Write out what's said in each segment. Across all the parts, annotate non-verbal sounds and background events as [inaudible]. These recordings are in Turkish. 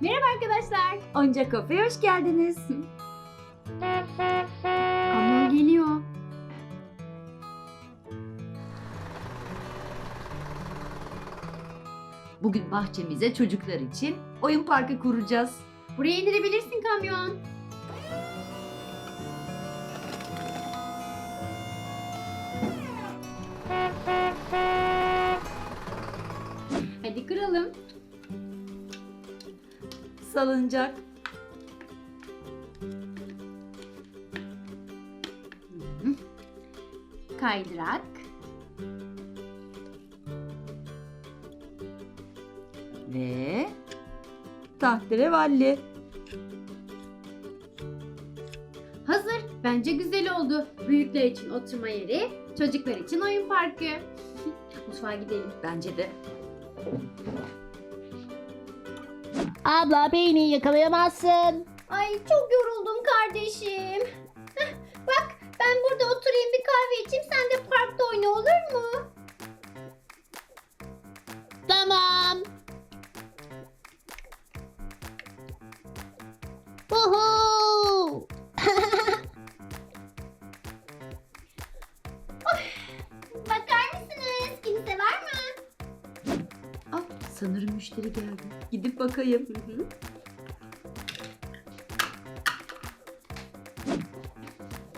Merhaba arkadaşlar. Oyuncak Kafe'ye hoş geldiniz. Kamyon geliyor. Bugün bahçemize çocuklar için oyun parkı kuracağız. Buraya indirebilirsin kamyon. Hadi kıralım. Salıncak, Kaydırak. ve tahterevalli. Hazır. Bence güzel oldu. Büyükler için oturma yeri, çocuklar için oyun parkı. [laughs] Mutfağa gidelim. Bence de. Abla beni yakalayamazsın. Ay çok yoruldum sanırım müşteri geldi. Gidip bakayım.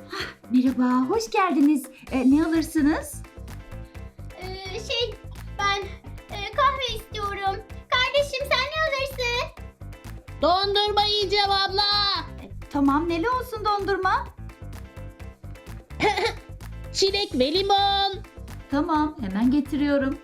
Hah, Merhaba, hoş geldiniz. E, ne alırsınız? Ee, şey ben e, kahve istiyorum. Kardeşim sen ne alırsın? Dondurma yiyeceğim abla. Tamam, neli olsun dondurma? [laughs] Çilek ve limon. Tamam, hemen getiriyorum.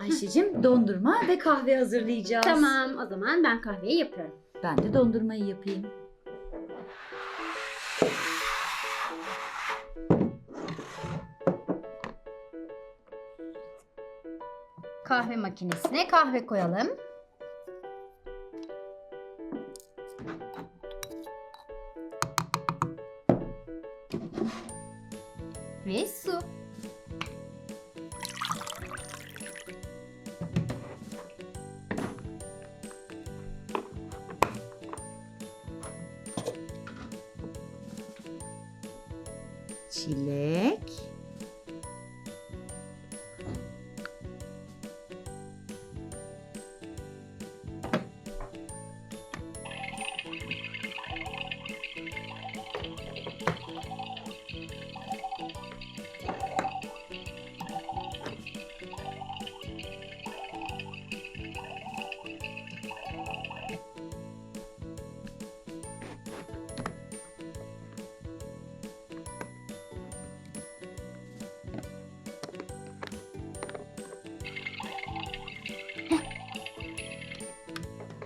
Ayşe'cim dondurma ve kahve hazırlayacağız. Tamam o zaman ben kahveyi yapıyorum. Ben de dondurmayı yapayım. Kahve makinesine kahve koyalım. Ve su. Çilek.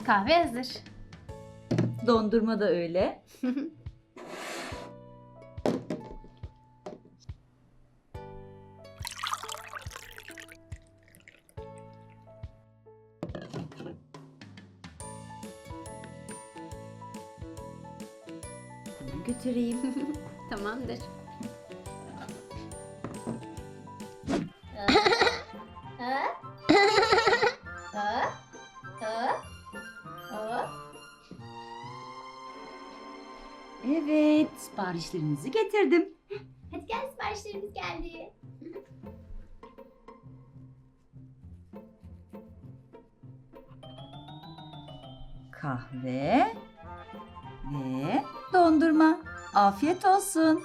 Kahve hazır. Dondurma da öyle. Götüreyim. [laughs] Tamamdır. Evet, siparişlerinizi getirdim. Hadi gel siparişlerimiz geldi. Kahve ve dondurma. Afiyet olsun.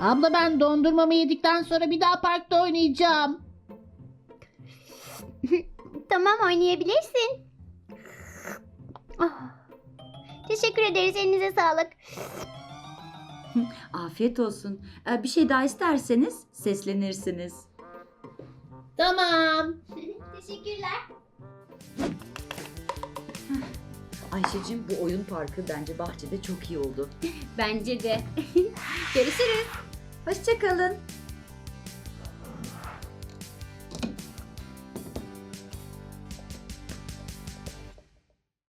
Abla ben dondurmamı yedikten sonra bir daha parkta oynayacağım. Tamam oynayabilirsin. Ah. Teşekkür ederiz elinize sağlık. [laughs] Afiyet olsun. Ee, Bir şey daha isterseniz seslenirsiniz. Tamam. [laughs] Teşekkürler. Ayşe'cim bu oyun parkı bence bahçede çok iyi oldu. [laughs] Bence de. Görüşürüz. Hoşçakalın.